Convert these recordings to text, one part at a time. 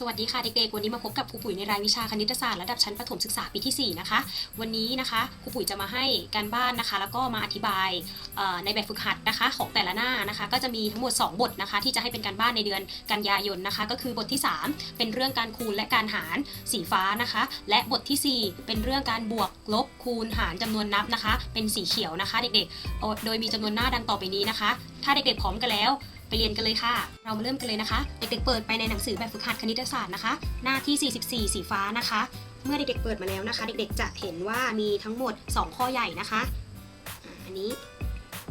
สวัสดีค่ะเด็กๆ วันนี้มาพบกับครูปุ๋ยในรายวิชาคณิตศาสตร์ระดับชั้นประถมศึกษาปีที่ 4 นะคะ วันนี้นะคะครูปุ๋ยจะมาให้การบ้านนะคะ แล้วก็มาอธิบายในแบบฝึกหัดนะคะ ของแต่ละหน้านะคะ ก็จะมีทั้งหมด 2 บทนะคะ ที่จะให้เป็นการบ้านในเดือนกันยายนนะคะ ก็คือบทที่ 3 เป็นเรื่องการคูณและการหารสีฟ้านะคะ และบทที่ 4 เป็นเรื่องการบวกลบคูณหารจำนวนนับนะคะ เป็นสีเขียวนะคะ เด็กๆ โดยมีจำนวนหน้าดังต่อไปนี้นะคะ ถ้าเด็กๆพร้อมกันแล้ว ไปเรียนกันเลยค่ะ เรามาเริ่มกันเลยนะคะ เด็กๆเปิดไปในหนังสือแบบฝึกหัดคณิตศาสตร์นะคะ หน้าที่ 44 สีฟ้านะคะ เมื่อเด็กๆเปิดมาแล้วนะคะ เด็กๆจะเห็นว่ามีทั้งหมด 2 ข้อใหญ่นะคะอันนี้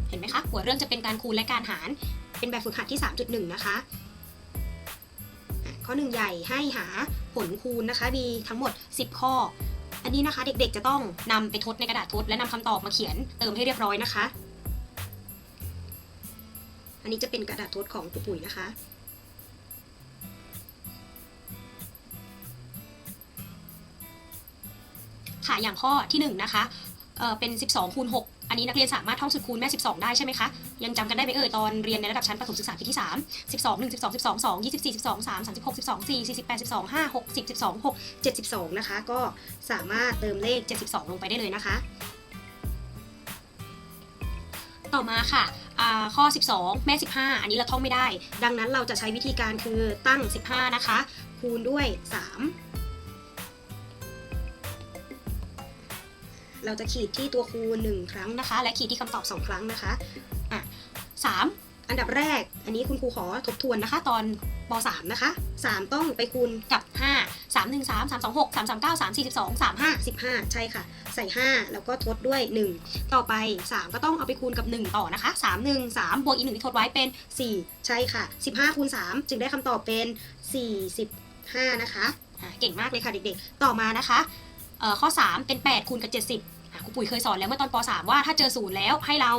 เห็นไหมคะ หัวเรื่องจะเป็นการคูณและการหาร เป็นแบบฝึกหัดที่ 3.1 นะคะข้อหนึ่งใหญ่ให้หาผลคูณนะคะมีทั้งหมด 10 ข้อ อันนี้นะคะเด็กๆจะต้องนำไปทดในกระดาษทดและนำคำตอบมาเขียนเติมให้เรียบร้อยนะคะ อันนี้จะเป็นกระดาษทดของครูปุ๋ยนะคะ ค่ะอย่างข้อที่1นนะคะเเป็น 12คูณ6อันนี้นักเรียนสามารถท่องสูตรคูณแม่ 12 ได้ใช่ไหมคะ ยังจำกันได้ไหมเอ่ยตอนเรียนในระดับชั้นประถมศึกษาปีที่ 3 12 1 12 12 2 24 12 3 36 12 4 48 12 5 60 12 6 72 นะคะ ก็สามารถเติมเลข 72 ลงไปได้เลยนะคะ ต่อมาค่ะ ข้อ 12 แม่ 15 อันนี้เราท่องไม่ได้ ดังนั้นเราจะใช้วิธีการคือตั้ง 15 นะคะ คูณด้วย 3 เราจะขีดที่ตัวคูณ 1 ครั้งนะคะ และขีดที่คำตอบ 2 ครั้งนะคะอะ3อันดับแรก อันนี้คุณครูขอทบทวนนะคะ ตอนป .3 นะคะ 3 ต้องไปคูณกับ 5 3 1 3 3 2 6 3 3 9 3 4 12 3 5 15 ใช่ค่ะ ใส่ 5 แล้วก็ทดด้วย 1 ต่อไป 3 ก็ต้องเอาไปคูณกับ 1 ต่อนะคะ 3 1 3 บวกอีก1ที่ทดไว้เป็น 4 ใช่ค่ะ 15คูณ3จึงได้คำตอบเป็น 45 นะคะอะเก่งมากเลยค่ะเด็กๆ ต่อมานะคะเอ่อข้อ 3 เป็น 8คูณกับ 70อะครูปุ๋ยเคยสอนแล้วเมื่อตอนป .3 ว่าถ้าเจอศูนย์แล้วให้เรา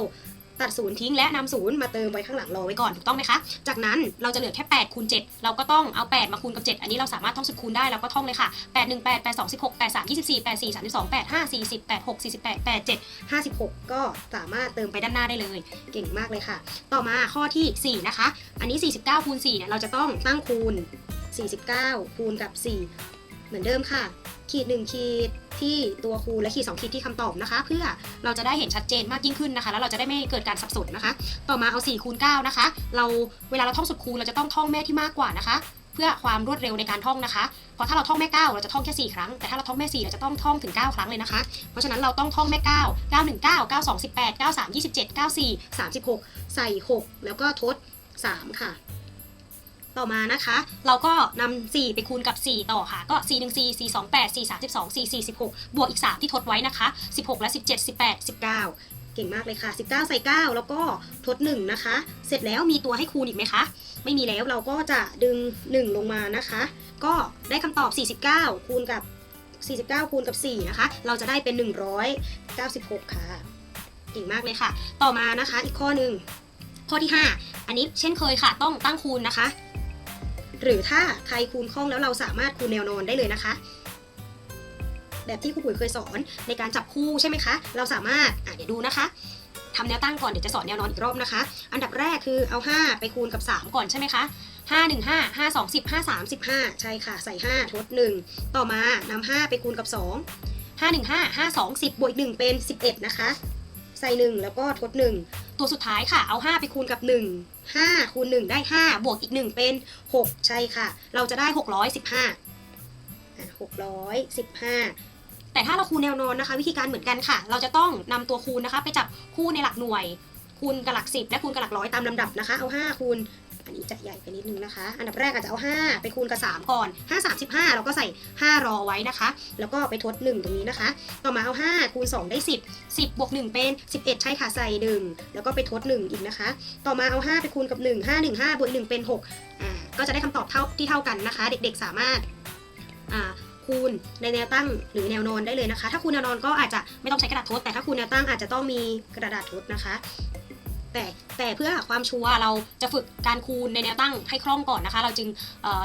ตัดศูนย์ทิ้งและนำศูนย์มาเติมไว้ข้างหลังรอไว้ก่อนถูกต้องไหมคะ จากนั้นเราจะเหลือแค่8คูณ7เราก็ต้องเอา 8 มาคูณกับ 7 อันนี้เราสามารถท่องสูตรคูณได้เราก็ท่องเลยค่ะ 8 1 8 8 2 16 8 3 24 8 4 32 8 5 40 8 6 48 8 7 56 ก็สามารถเติมไปด้านหน้าได้เลย เก่งมากเลยค่ะ ต่อมาข้อทีสี่4 นะคะ อันนี้ 49คูณ4เนี่ยเราจะต้องตั้งคูณ 49คูณกับ 4 เหมือนเดิมค่ะ ขีด1ขีดที่ตัวคูณและขีด2ขีดที่คำตอบนะคะ เพื่อเราจะได้เห็นชัดเจนมากยิ่งขึ้นนะคะ แล้วเราจะได้ไม่เกิดการสับสนนะคะ ต่อมาเอา4คูณ9นะคะ เราเวลาเราท่องสุดคูณเราจะต้องท่องแม่ที่มากกว่านะคะ เพื่อความรวดเร็วในการท่องนะคะเพราะถ้าเราท่องแม่9เราจะท่องแค่4ครั้งแต่ถ้าเราท่องแม่4เราจะต้องท่องถึง 9 ครั้งเลยนะคะ เพราะฉะนั้นเราต้องท่องแม่ 9 9 1 9 9 2 18 9 3 27 9 4 36 ใส่ 6 แล้วก็ทด 3 ค่ะ ต่อมานะคะ เราก็นำ4ไปคูณกับ 4 ต่อค่ะ ก็ 4 1 4 4 2 8 4 32 4 4 16 บวกอีก 3 ที่ทดไว้นะคะ 16 และ 17 18 19 เก่งมากเลยค่ะ 19 ใส่ 9 แล้วก็ทด 1 นะคะ เสร็จแล้วมีตัวให้คูณอีกไหมคะ ไม่มีแล้วเราก็จะดึง 1 ลงมานะคะ ก็ได้คำตอบ 49 คูณกับ 49 คูณกับ 4 นะคะ เราจะได้เป็น 196 ค่ะ เก่งมากเลยค่ะ ต่อมานะคะ อีกข้อหนึ่งข้อที่ 5 อันนี้เช่นเคยค่ะ ต้องตั้งคูณนะคะ หรือถ้าใครคูณคล่องแล้วเราสามารถคูณแนวนอนได้เลยนะคะ แบบที่ครูปุ๋ยเคยสอนในการจับคู่ใช่ไหมคะ เราสามารถเดี๋ยวดูนะคะทำแนวตั้งก่อนเดี๋ยวจะสอนแนวนอนอีกรอบนะคะ อันดับแรกคือเอา 5 ไปคูณกับ 3 ก่อนใช่ไหมคะ5 1 5 5 2 10 5 3 15 ใช่ค่ะ ใส่ 5 ทด 1 ต่อมานำ5ไปคูณกับ 2 5 1 5 5 2 10บวกอีก1เป็น 11 นะคะ ใส่ 1 แล้วก็ทด 1 ตัวสุดท้ายค่ะ เอา 5 ไปคูณกับ 1 5คูณ1ได้ 5 บวกอีก 1 เป็น 6 ใช่ค่ะ เราจะได้ 615อะ615 แต่ถ้าเราคูณแนวนอนนะคะ วิธีการเหมือนกันค่ะ เราจะต้องนำตัวคูณนะคะ ไปจับคู่ในหลักหน่วย คูณกับหลัก 10 และคูณกับหลักร้อยตามลำดับนะคะ เอา 5 คูณ อันนี้จะใหญ่ไปนิดนึงนะคะ อันดับแรกอาจจะเอา5ไปคูณกับ 3 ก่อน 5 35 เราก็ใส่ 5 รอไว้นะคะ แล้วก็ไปทด 1 ตรงนี้นะคะ ต่อมาเอา 5 คูณ 2 ได้ 10 10บวก1เป็น 11 ใช่ค่ะใส่ 1 แล้วก็ไปทด 1 อีกนะคะ ต่อมาเอา 5 ไปคูณกับ 1 5 1 5บวก1เป็น6อ่าก็จะได้คำตอบเท่าที่เท่ากันนะคะ เด็กๆสามารถอ่าคูณในแนวตั้งหรือแนวนอนได้เลยนะคะ ถ้าคูณแนวนอนก็อาจจะไม่ต้องใช้กระดาษทด แต่ถ้าคูณแนวตั้งอาจจะต้องมีกระดาษทดนะคะ แต่แต่เพื่อความชัวร์เราจะฝึกการคูณในแนวตั้งให้คล่องก่อนนะคะ เราจึง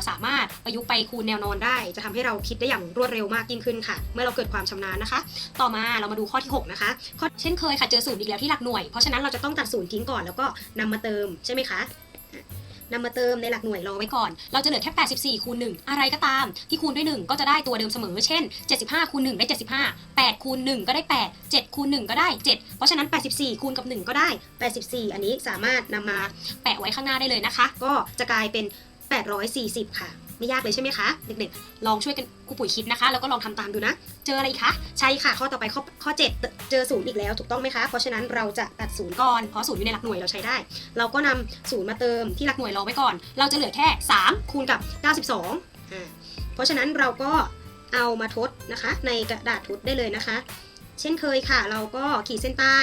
สามารถประยุกต์ไปคูณแนวนอนได้ จะทำให้เราคิดได้อย่างรวดเร็วมากยิ่งขึ้นค่ะ เมื่อเราเกิดความชำนาญนะคะ ต่อมาเรามาดูข้อที่ 6 นะคะข้อเช่นเคยค่ะเจอศูนย์อีกแล้วที่หลักหน่วย เพราะฉะนั้นเราจะต้องตัดศูนย์ทิ้งก่อนแล้วก็นำมาเติมใช่ไหมคะ นำมาเติมในหลักหน่วยรอไว้ก่อน เราจะเหลือแค่ 84คูณ1อะไรก็ตาม ที่คูณด้วย 1 ก็จะได้ตัวเดิมเสมอ เช่น 75คูณ1ได้ 75 8คูณ1ก็ได้ 8 7คูณ1ก็ได้ 7 เพราะฉะนั้น 84คูณกับ 1 ก็ได้ 84 อันนี้สามารถนำมาแปะไว้ข้างหน้าได้เลยนะคะ ก็จะกลายเป็น 840 ค่ะ ไม่ยากเลยใช่ไหมคะ เด็กๆ ลองช่วยกันครูปุ๋ยคิดนะคะ แล้วก็ลองทำตามดูนะ เจออะไรคะ ใช่ค่ะ ข้อต่อไปข้อข้อ 7 เจอศูนย์อีกแล้วถูกต้องไหมคะ เพราะฉะนั้นเราจะตัดศูนย์ก่อน เพราะศูนย์อยู่ในหลักหน่วยเราใช้ได้ เราก็นำศูนย์มาเติมที่หลักหน่วยรอไว้ก่อน เราจะเหลือแค่ 3 คูณกับ 92อ่าเพราะฉะนั้นเราก็เอามาทดนะคะ ในกระดาษทดได้เลยนะคะ เช่นเคยค่ะ เราก็ขีดเส้นใต้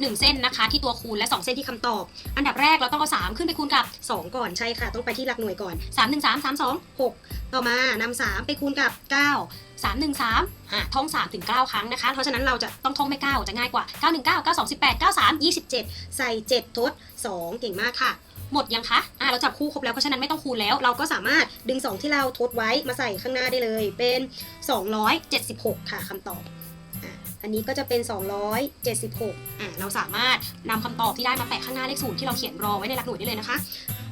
หนึ่งเส้นนะคะ ที่ตัวคูณและ 2 เส้นที่คำตอบ อันดับแรกเราต้องเอา3ขึ้นไปคูณกับ 2 ก่อนใช่ค่ะ ต้องไปที่หลักหน่วยก่อน 3 1 3 3 2 6 ต่อมานำ3ไปคูณกับ 9 3 1 3อะท่อง3ถึง9ครั้งนะคะ เพราะฉะนั้นเราจะต้องท่องไม่9จะง่ายกว่า 9 1 9 9 2 18 9 3 27 ใส่ 7 ทด 2 เก่งมากค่ะหมดยังคะ อะเราจับคู่ครบแล้ว เพราะฉะนั้นไม่ต้องคูณแล้ว เราก็สามารถดึง 2 ที่เราทดไว้มาใส่ข้างหน้าได้เลย เป็น 276 ค่ะคำตอบ อันนี้ก็จะเป็น 276อะเราสามารถนำคำตอบที่ได้มาแปะข้างหน้าเลขศูนย์ที่เราเขียนรอไว้ในหลักหน่วยได้เลยนะคะ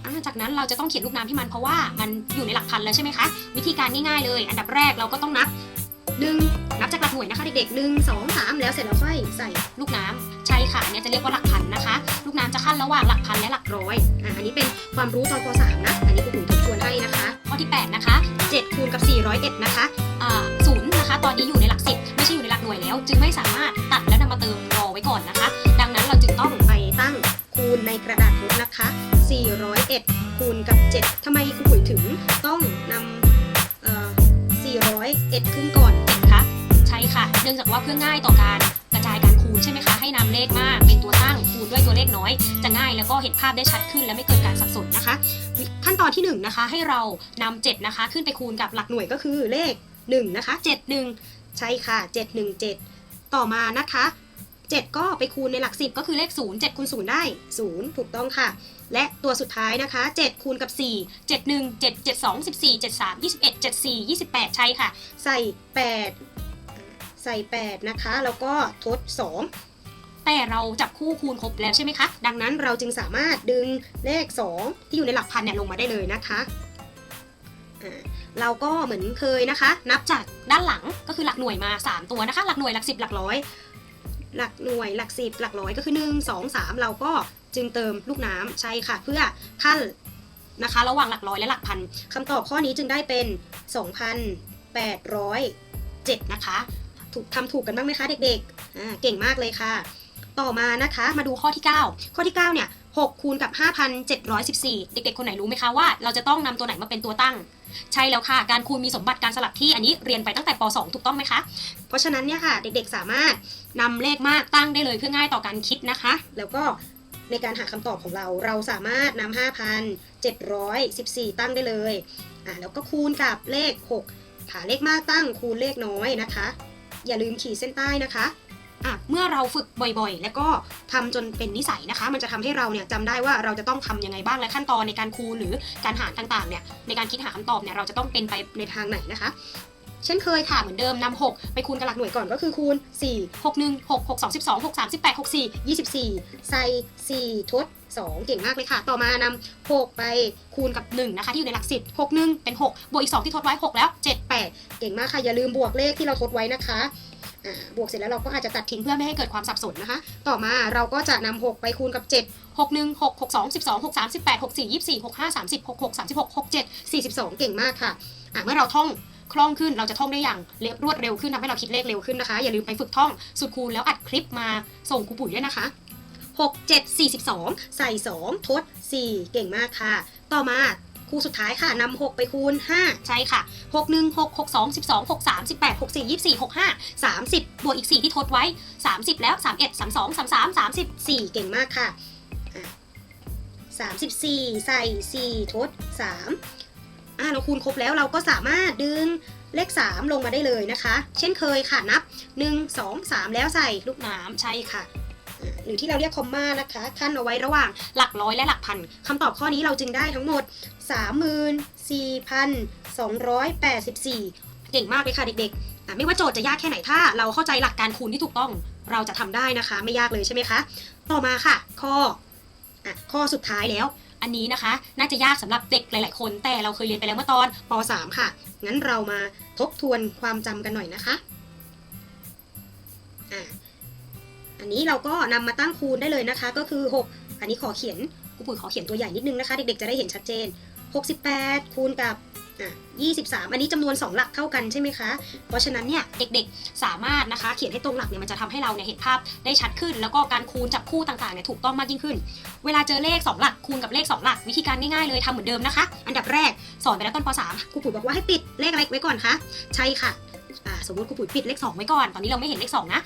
อะจากนั้นเราจะต้องเขียนลูกน้ำที่มันเพราะว่ามันอยู่ในหลักพันแล้วใช่ไหมคะ วิธีการง่ายๆเลย อันดับแรกเราก็ต้องนับหนึ่งนับจากหลักหน่วยนะคะเด็กๆหนึ่งสองสามแล้วเสร็จแล้วค่อยใส่ลูกน้ำใช่ค่ะเนี่ยจะเรียกว่าหลักพันนะคะ ลูกน้ำจะขั้นระหว่างหลักพันและหลักร้อยอะอันนี้เป็นความรู้ตอนป .3 นะอันนี้ครูปุ๋ยทบทวนให้นะคะข้อที่ 8 นะคะ7คูณกับ401นะคะอ่าศูนย์นะคะ ตอนนี้อยู่ในหลัก10 ม่ใช่อยู่ในหลักหน่วยแล้ว จึงไม่สามารถตัดแล้วนำมาเติมรอไว้ก่อนนะคะ ดังนั้นเราจึงต้องไปตั้งคูณในกระดาษทดนะคะ 401 คูณกับ 7ทำไมครูปุ๋ยถึงต้องนำเอ่อ401 ขึ้นก่อนคะใช่ค่ะ เนื่องจากว่าเพื่อง่ายต่อการกระจายการคูณใช่ไหมคะ ให้นำเลขมากเป็นตัวตั้งคูณด้วยตัวเลขน้อย จะง่ายแล้วก็เห็นภาพได้ชัดขึ้นและไม่เกิดการสับสนนะคะ ขั้นตอนที่1นะคะให้เรานำ7นะคะ ขึ้นไปคูณกับหลักหน่วยก็คือเลข1นะคะ71 ใช่ค่ะ 717 ต่อมานะคะ 7 ก็ไปคูณในหลัก 10 ก็คือเลข 0 7คูณ0ได้ 0 ถูกต้องค่ะ และตัวสุดท้ายนะคะ 7 คูณกับ 4 7 1 7 7 2 14 7 3 21 7 4 28 ใช่ค่ะ ใส่ 8 ใส่ 8 นะคะ แล้วก็ทด 2แต่เราจับคู่คูณครบแล้วใช่ไหมคะ ดังนั้นเราจึงสามารถดึงเลข 2 ที่อยู่ในหลักพันเนี่ยลงมาได้เลยนะคะ เราก็เหมือนเคยนะคะ นับจากด้านหลังก็คือหลักหน่วยมา 3 ตัวนะคะ หลักหน่วยหลัก 10 หลักร้อย หลักหน่วยหลัก 10 หลักร้อยก็คือ 1 2 3 เราก็จึงเติมลูกน้ำใช่ค่ะ เพื่อขั้นนะคะ ระหว่างหลักร้อยและหลักพันคำตอบข้อนี้จึงได้เป็น 2,807 นะคะถูกทำถูกกันบ้างไหมคะเด็กๆเก่งมากเลยค่ะ ต่อมานะคะมาดูข้อที่ 9 ข้อที่ 9 เนี่ย6คูณกับ 5,714 เด็กๆ คนไหนรู้ไหมคะว่าเราจะต้องนำตัวไหนมาเป็นตัวตั้ง ใช่แล้วค่ะ การคูณมีสมบัติการสลับที่อันนี้เรียนไปตั้งแต่ป .2 ถูกต้องไหมคะ เพราะฉะนั้นเนี่ยค่ะเด็กๆสามารถนำเลขมากตั้งได้เลยเพื่อง่ายต่อการคิดนะคะ แล้วก็ในการหาคำตอบของเราเราสามารถนำ5,714 ตั้งได้เลยอ่าแล้วก็คูณกับเลข 6 หาเลขมากตั้งคูณเลขน้อยนะคะ อย่าลืมขีดเส้นใต้นะคะ อะเมื่อเราฝึกบ่อยๆ แล้วก็ทำจนเป็นนิสัยนะคะ มันจะทำให้เราเนี่ยจำได้ว่าเราจะต้องทำยังไงบ้างและขั้นตอนในการคูณหรือการหารต่างๆเนี่ยในการคิดหาคำตอบเนี่ยเราจะต้องเป็นไปในทางไหนนะคะเช่นเคยค่ะเหมือนเดิมนำ6 ไปคูณกับหลักหน่วยก่อนก็คือคูณ 4 6 1 6 6 2 12 6 3 18 6 4 24 ใส่ 4 ทด 2 เก่งมากเลยค่ะ ต่อมานำ6 ไปคูณกับ 1 นะคะ ที่อยู่ในหลัก 10 6 1 เป็น 6 บวกอีก 2 ที่ทดไว้ 6 แล้ว 7 8 เก่งมากค่ะ อย่าลืมบวกเลขที่เราทดไว้นะคะ บวกเสร็จแล้วเราก็อาจจะตัดทิ้งเพื่อไม่ให้เกิดความสับสนนะคะ ต่อมาเราก็จะนำ6ไปคูณกับ 7 6 1 6 6 2 12 6 3 18 6 4 24 6 5 30 6 6 36 6 7 42 เก่งมากค่ะอะ เมื่อเราท่องคล่องขึ้นเราจะท่องได้อย่างเร็วรวดเร็วขึ้นทำให้เราคิดเลขเร็วขึ้นนะคะ อย่าลืมไปฝึกท่องสุดคูณแล้วอัดคลิปมาส่งครูปุ๋ยด้วยนะคะ6 7 42 ใส่ 2 ทด 4 เก่งมากค่ะ ต่อมา คู่สุดท้ายค่ะนำ6ไปคูณ 5 ใช่ค่ะ 6 1 6 6 2 12 6 3 18 6 4 24 6 5 30 บวกอีก 4 ที่ทดไว้ 30 แล้ว 31 32 33 34 เก่งมากค่ะ 34 ใส่ 4 ทด 3 อ่าเราคูณครบแล้วเราก็สามารถดึงเลข 3 ลงมาได้เลยนะคะ เช่นเคยค่ะนับ 1 2 3 แล้วใส่ลูกน้ำใช่ค่ะหรือที่เราเรียกคอมมานะคะ ขั้นเอาไว้ระหว่างหลักร้อยและหลักพันคำตอบข้อนี้เราจึงได้ทั้งหมด 34,284 เก่งมากเลยค่ะเด็กๆอ่ไม่ว่าโจทย์จะยากแค่ไหนถ้า เราเข้าใจหลักการคูณที่ถูกต้องเราจะทำได้นะคะ ไม่ยากเลยใช่ไหมคะ ต่อมาค่ะ ข้ออะข้อสุดท้ายแล้ว อันนี้นะคะ น่าจะยากสำหรับเด็กหลาย ๆ คนแต่เราเคยเรียนไปแล้วเมื่อตอนป .3 ค่ะ งั้นเรามาทบทวนความจำกันหน่อยนะคะอะอันนี้เราก็นำมาตั้งคูณได้เลยนะคะ ก็คือ 6 อันนี้ขอเขียนครูปุ๋ยขอเขียนตัวใหญ่นิดนึงนะคะ เด็ก ๆ จะได้เห็นชัดเจน 68 คูณกับอะ23 อันนี้จำนวน 2 หลักเท่ากันใช่ไหมคะ เพราะฉะนั้นเนี่ยเด็กๆ สามารถนะคะเขียนให้ตรงหลักเนี่ยมันจะทำให้เราเนี่ยเห็นภาพได้ชัดขึ้น แล้วก็การคูณจับคู่ต่างๆเนี่ยถูกต้องมากยิ่งขึ้น เวลาเจอเลข 2 หลักคูณกับเลข 2 หลัก วิธีการง่ายๆเลยทำเหมือนเดิมนะคะ อันดับแรกสอนไปแล้วตอนป .3 ครูปุ๋ยบอกว่าให้ปิดเลขอะไรไว้ก่อนคะ ใช่ค่ะ สมมติครูปุ๋ยปิดเลข 2 ไว้ก่อน ตอนนี้เราไม่เห็นเลข 2 นะ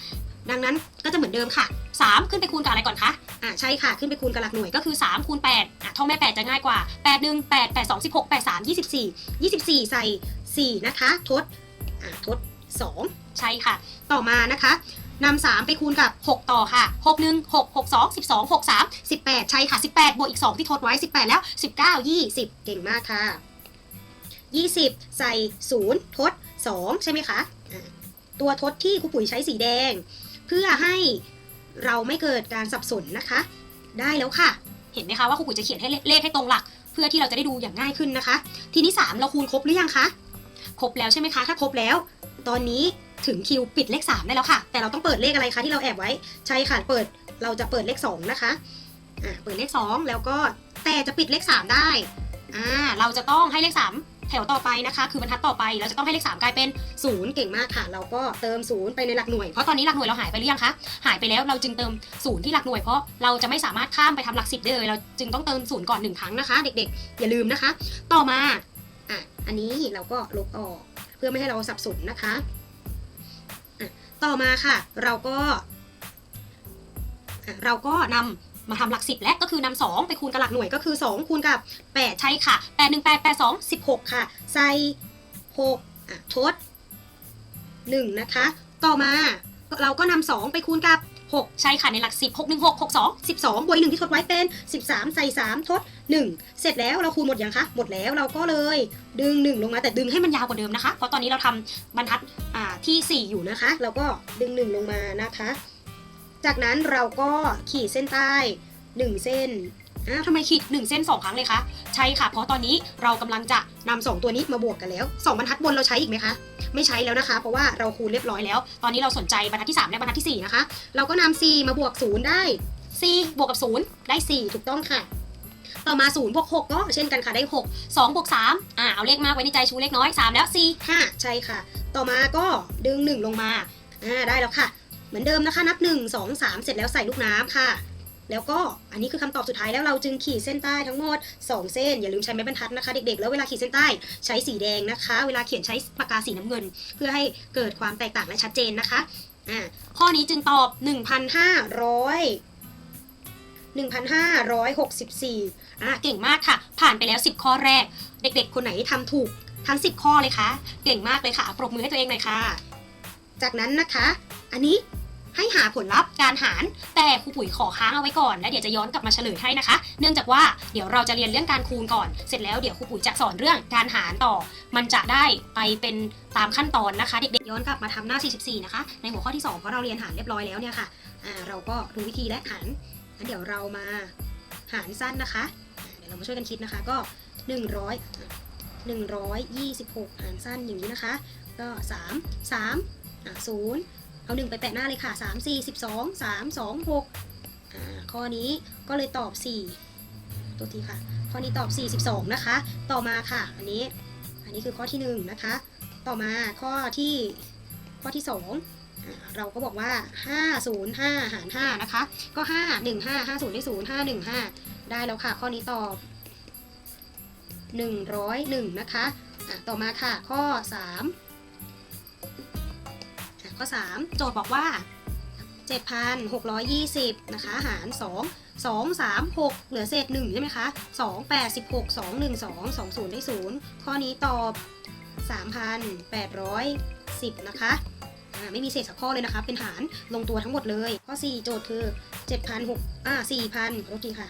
ดังนั้นก็จะเหมือนเดิมค่ะ 3 ขึ้นไปคูณกับอะไรก่อนคะอ่าใช่ค่ะขึ้นไปคูณกับหลักหน่วยก็คือ 3 คูณ8อะท่องแม่ 8 จะง่ายกว่า 8 1 8 8 2 16 8 3 24 24 ใส่ 4 นะคะ ทดอ่าทด 2 ใช่ค่ะ ต่อมานะคะนำ3ไปคูณกับ 6 ต่อค่ะ 6 1 6 6 2 12 6 3 18 ใช่ค่ะ 18 บวกอีก 2 ที่ทดไว้ 18 แล้ว 19 20 เก่งมากค่ะ 20 ใส่ 0 ทด 2 ใช่ไหมคะ ตัวทดที่ครูปุ๋ยใช้สีแดง เพื่อให้เราไม่เกิดการสับสนนะคะ ได้แล้วค่ะ เห็นไหมคะว่าครูปุ๋ยจะเขียนให้เลเลขให้ตรงหลัก เพื่อที่เราจะได้ดูอย่างง่ายขึ้นนะคะ ทีนี้ 3 เราคูณครบหรือยังคะครบแล้วใช่ไหมคะ ถ้าครบแล้ว ตอนนี้ถึงคิวปิดเลข 3 ได้แล้วค่ะ แต่เราต้องเปิดเลขอะไรคะที่เราแอบไว้ ใช่ค่ะ เปิด เราจะเปิดเลข 2 นะคะ อ่า เปิดเลข 2 แล้วก็แต่จะปิดเลข 3 ได้ อ่า เราจะต้องให้เลข 3 แถวต่อไปนะคะคือบรรทัดต่อไปเราจะต้องให้เลข3กลายเป็น0เก่งมากค่ะ เราก็เติม0ไปในหลักหน่วยเพราะตอนนี้หลักหน่วยเราหายไปหรือยังคะหายไปแล้วเราจึงเติม0ที่หลักหน่วยเพราะเราจะไม่สามารถข้ามไปทำหลัก10ได้เลยเราจึงต้องเติม0ก่อน1ครั้งนะคะ เด็กๆ อย่าลืมนะคะ ต่อมาอะอันนี้เราก็ลบออกเพื่อไม่ให้เราสับสนนะคะอะต่อมาค่ะ เราก็เราก็นำ มาทำหลักสิบและก็คือนำสองไปคูณกับหลักหน่วยก็คือ 2 คูณกับ 8 ใช่ค่ะ 8 1 8 8 2 16 ค่ะ ใส่6อะทด 1 นะคะ ต่อมาเราก็นำ2ไปคูณกับ 6 ใช่ค่ะในหลัก 10 6 1 6 6 2 12 บวกอีกหนึ่งที่ทดไว้เป็น 13 ใส่ 3 ทด 1 เสร็จแล้วเราคูณหมดยังคะ หมดแล้วเราก็เลย ดึง 1 ลงมาแต่ดึงให้มันยาวกว่าเดิมนะคะ เพราะตอนนี้เราทำบรรทัดอ่าที่ 4 อยู่นะคะ เราก็ดึง 1 ลงมานะคะ จากนั้นเราก็ขีดเส้นใต้ 1 เส้นอ้าทำไมขีด 1 เส้น 2 ครั้งเลยคะ ใช่ค่ะ เพราะตอนนี้เรากำลังจะนำสองตัวนี้มาบวกกันแล้ว 2 บรรทัดบนเราใช้อีกไหมคะ ไม่ใช้แล้วนะคะ เพราะว่าเราคูณเรียบร้อยแล้ว ตอนนี้เราสนใจบรรทัดที่ 3 และบรรทัดที่ 4 นะคะ เราก็นำ4มาบวก 0 ได้ 4 บวกกับ 0 ได้ 4 ถูกต้องค่ะต่อมา0บวก6ก็เช่นกันค่ะได้ 6 2บวก3อ่าเอาเลขมากไว้ในใจชูเลขน้อย 3 แล้ว 4 5 ใช่ค่ะ ต่อมาก็ดึง 1 ลงมาอ่าได้แล้วค่ะ เหมือนเดิมนะคะนับ 1 2 3 เสร็จแล้วใส่ลูกน้ำค่ะ แล้วก็อันนี้คือคำตอบสุดท้ายแล้วเราจึงขีดเส้นใต้ทั้งหมด 2 เส้น อย่าลืมใช้ไม้บรรทัดนะคะ เด็กๆ แล้วเวลาขีดเส้นใต้ใช้สีแดงนะคะ เวลาเขียนใช้ปากกาสีน้ำเงิน เพื่อให้เกิดความแตกต่างและชัดเจนนะคะอ่าข้อนี้จึงตอบ 1,500 1,564อ่าเก่งมากค่ะ ผ่านไปแล้ว 10 ข้อแรก เด็กๆ คนไหนทำถูกทั้ง 10 ข้อเลยคะ เก่งมากเลยค่ะ ปรบมือให้ตัวเองหน่อยค่ะ จากนั้นนะคะ อันนี้ ให้หาผลลัพธ์การหาร แต่ครูปุ๋ยขอค้างเอาไว้ก่อน แล้วเดี๋ยวจะย้อนกลับมาเฉลยให้นะคะ เนื่องจากว่าเดี๋ยวเราจะเรียนเรื่องการคูณก่อน เสร็จแล้วเดี๋ยวครูปุ๋ยจะสอนเรื่องการหารต่อ มันจะได้ไปเป็นตามขั้นตอนนะคะ เด็กๆย้อนกลับมาทำหน้า 44 นะคะ ในหัวข้อที่ 2 เพราะเราเรียนหารเรียบร้อยแล้วเนี่ยค่ะอ่าเราก็รู้วิธีและหารงั้นเดี๋ยวเรามาหารสั้นนะคะ เดี๋ยวเรามาช่วยกันคิดนะคะก็ 100 126 หารสั้นอย่างนี้นะคะ ก็ 3 3อะ0 เอา1ไปแปะหน้าเลยค่ะ 3 4 12 3 2 6อ่าข้อนี้ก็เลยตอบ 4 ตัวทีค่ะ ข้อนี้ตอบ 42 นะคะ ต่อมาค่ะ อันนี้ อันนี้คือข้อที่ 1 นะคะ ต่อมาข้อที่ข้อที่2อ่าเราก็บอกว่า 505 หาร 5 นะคะ ก็ 5 1 5 5 0ได้0 5 1 5 ได้แล้วค่ะ ข้อนี้ตอบ 101 นะคะอะต่อมาค่ะ ข้อ 3 ข้อ 3 โจทย์บอกว่า 7,620 นะคะ หาร 2 2 3 6 เหลือเศษ1ใช่ไหมคะ2 8 16 2 1 2 2 0 ได้ 0 ข้อนี้ตอบ 3,810 นะคะไม่มีเศษสักข้อเลยนะคะ เป็นหารลงตัวทั้งหมดเลย ข้อ 4 โจทย์คือ 7,600อ่า4,000ขอโทษทีค่ะ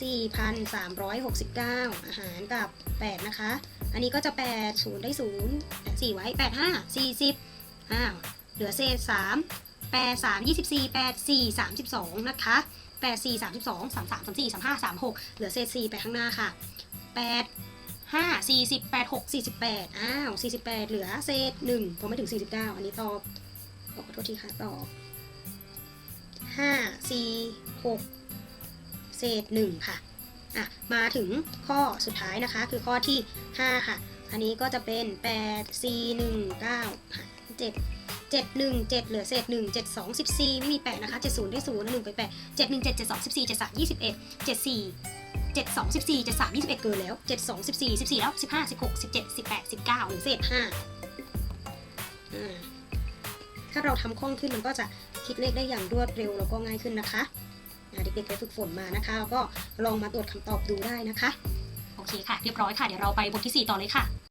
4,369 อาหารกับ 8 นะคะ อันนี้ก็จะ8 0ได้0 4ไว้8 5 40อ้าวเหลือเศษ3 8 3 24 8 4 32นะคะแปดสี่สามสิบสองสามสามสามสี่สามห้าสามหกเหลือเศษสี่ไปข้างหน้าค่ะแปดห้าสี่สิบแปดหกสี่สิบแปดอ้าวสี่สิบแปดเหลือเศษหนึ่งผมไม่ถึงสี่สิบเก้าอันนี้ตอบขอโทษทีค่ะตอบห้าสี่หกเศษหนึ่งค่ะ อะมาถึงข้อสุดท้ายนะคะ คือข้อที่ห้าค่ะ อันนี้ก็จะเป็นแปดสี่หนึ่งเก้าเจ็ดเจ็ดหนึ่งเจ็ดเหลือเศษหนึ่งเจ็ดสองสิบสี่ไม่มีแปดนะคะเจ็ดศูนย์ได้ศูนย์หนึ่งไปแปดเจ็ดหนึ่งเจ็ดเจ็ดสองสิบสี่เจ็ดสามยี่สิบเอ็ดเจ็ดสี่เจ็ดสองสิบสี่เจ็ดสามยี่สิบเอ็ดเกินแล้วเจ็ดสองสิบสี่สิบสี่แล้วสิบห้าสิบหกสิบเจ็ดสิบแปดสิบเก้าหรือเศษห้าถ้าเราทำคล่องขึ้นมันก็จะคิดเลขได้อย่างรวดเร็วแล้วก็ง่ายขึ้นนะคะ เด็กๆไปฝึกฝนมานะคะ ก็ลองมาตรวจคำตอบดูได้นะคะ โอเคค่ะ เรียบร้อยค่ะ เดี๋ยวเราไปบทที่ 4 ต่อเลยค่ะ